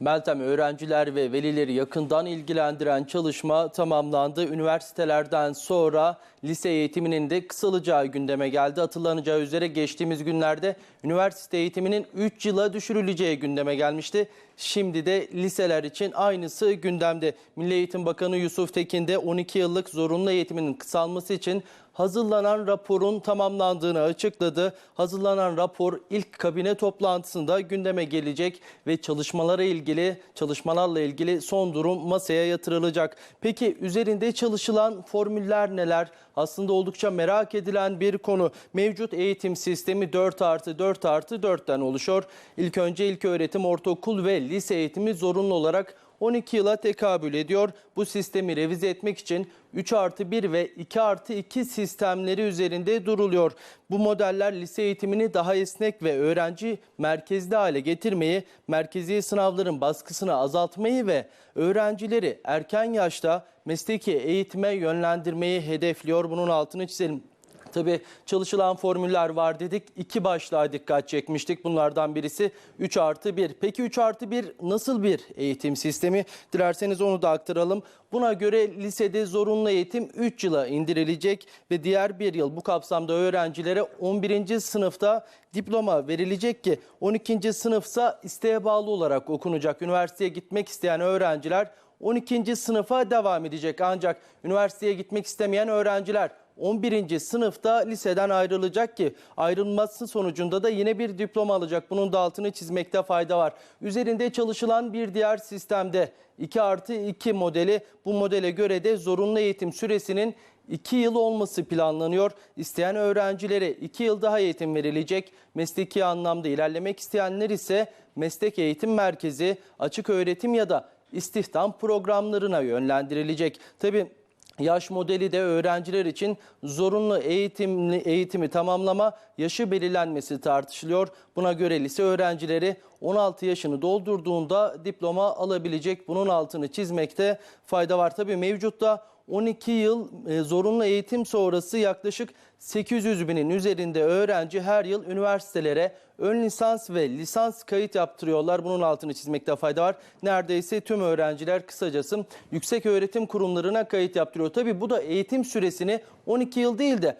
Meltem öğrenciler ve velileri yakından ilgilendiren çalışma tamamlandı. Üniversitelerden sonra lise eğitiminin de kısalacağı gündeme geldi. Hatırlanacağı üzere geçtiğimiz günlerde üniversite eğitiminin 3 yıla düşürüleceği gündeme gelmişti. Şimdi de liseler için aynısı gündemde. Milli Eğitim Bakanı Yusuf Tekin de 12 yıllık zorunlu eğitiminin kısalması için hazırlanan raporun tamamlandığını açıkladı. Hazırlanan rapor ilk kabine toplantısında gündeme gelecek ve çalışmalara ilgili çalışmalarla ilgili son durum masaya yatırılacak. Peki üzerinde çalışılan formüller neler? Aslında oldukça merak edilen bir konu. Mevcut eğitim sistemi 4 artı 4 artı 4'ten oluşuyor. İlk önce ilk öğretim, ortaokul ve lise eğitimi zorunlu olarak 12 yıla tekabül ediyor. Bu sistemi revize etmek için 3 artı 1 ve 2 artı 2 sistemleri üzerinde duruluyor. Bu modeller lise eğitimini daha esnek ve öğrenci merkezli hale getirmeyi, merkezi sınavların baskısını azaltmayı ve öğrencileri erken yaşta mesleki eğitime yönlendirmeyi hedefliyor. Bunun altını çizelim. Tabii çalışılan formüller var dedik. İki başlığa dikkat çekmiştik. Bunlardan birisi 3 artı 1. Peki 3 artı 1 nasıl bir eğitim sistemi? Dilerseniz onu da aktaralım. Buna göre lisede zorunlu eğitim 3 yıla indirilecek ve diğer bir yıl bu kapsamda öğrencilere 11. sınıfta diploma verilecek ki 12. sınıfsa isteğe bağlı olarak okunacak. Üniversiteye gitmek isteyen öğrenciler 12. sınıfa devam edecek. Ancak üniversiteye gitmek istemeyen öğrenciler 11. sınıfta liseden ayrılacak ki ayrılması sonucunda da yine bir diploma alacak. Bunun da altını çizmekte fayda var. Üzerinde çalışılan bir diğer sistemde 2 artı 2 modeli bu modele göre de zorunlu eğitim süresinin 2 yıl olması planlanıyor. İsteyen öğrencilere 2 yıl daha eğitim verilecek. Mesleki anlamda ilerlemek isteyenler ise meslek eğitim merkezi, açık öğretim ya da istihdam programlarına yönlendirilecek. Tabii Yaş modeli de öğrenciler için zorunlu eğitimli eğitimi tamamlama yaşı belirlenmesi tartışılıyor. Buna göre lise öğrencileri 16 yaşını doldurduğunda diploma alabilecek. Bunun altını çizmekte fayda var. Tabii mevcutta 12 yıl e, zorunlu eğitim sonrası yaklaşık 800 binin üzerinde öğrenci her yıl üniversitelere ön lisans ve lisans kayıt yaptırıyorlar. Bunun altını çizmekte fayda var. Neredeyse tüm öğrenciler kısacası yüksek öğretim kurumlarına kayıt yaptırıyor. Tabii bu da eğitim süresini 12 yıl değil de